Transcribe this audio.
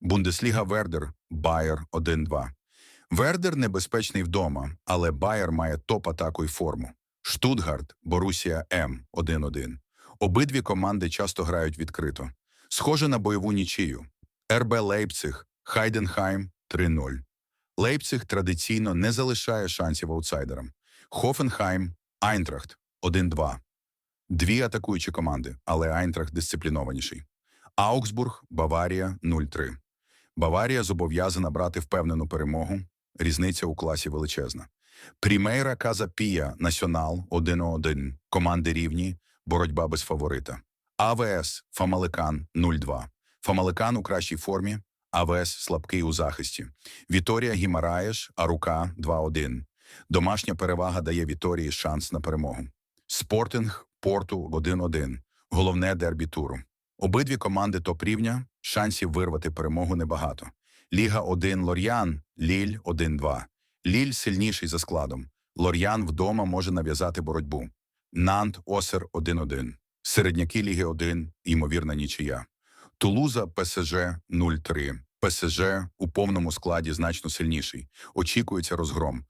Бундесліга Вердер, Байер 1-2. Вердер небезпечний вдома, але Байер має топ-атаку й форму. Штутгарт, Борусія М 1-1. Обидві команди часто грають відкрито. Схоже на бойову нічию. РБ Лейпциг, Хайденхайм 3-0. Лейпциг традиційно не залишає шансів аутсайдерам. Хофенхайм, Айнтрахт 1-2. Дві атакуючі команди, але Айнтрахт дисциплінованіший. Аугсбург, Баварія 0-3. Баварія зобов'язана брати впевнену перемогу. Різниця у класі величезна. Прімейра Каза Пія, Націонал 1-1. Команди рівні, боротьба без фаворита. АВС Фамаликан 0-2. Фамаликан у кращій формі, АВС слабкий у захисті. Віторія Гімараєш, Арука 2-1. Домашня перевага дає Віторії шанс на перемогу. Спортинг Порту 1-1. Головне дербі туру. Обидві команди топ-рівня, шансів вирвати перемогу небагато. Ліга 1 Лор'ян, Ліль 1-2. Ліль сильніший за складом. Лор'ян вдома може нав'язати боротьбу. Нант Осер 1-1. Середняки Ліги 1, ймовірна нічия. Тулуза ПСЖ 0-3. ПСЖ у повному складі значно сильніший. Очікується розгром.